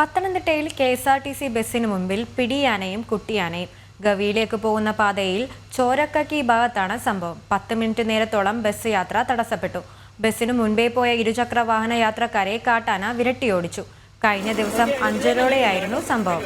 പത്തനംതിട്ടയിൽ K S R T C ബസ്സിന് മുമ്പിൽ പിടിയാനയും കുട്ടിയാനയും ഗവിയിലേക്ക് പോകുന്ന പാതയിൽ ചോരക്കക്കി ഭാഗത്താണ് സംഭവം. പത്ത് മിനിറ്റ് നേരത്തോളം ബസ് യാത്ര തടസ്സപ്പെട്ടു. ബസ്സിന് മുൻപേ പോയ ഇരുചക്ര വാഹന യാത്രക്കാരെ കാട്ടാന വിരട്ടിയോടിച്ചു. കഴിഞ്ഞ ദിവസം അഞ്ചരോടെയായിരുന്നു സംഭവം.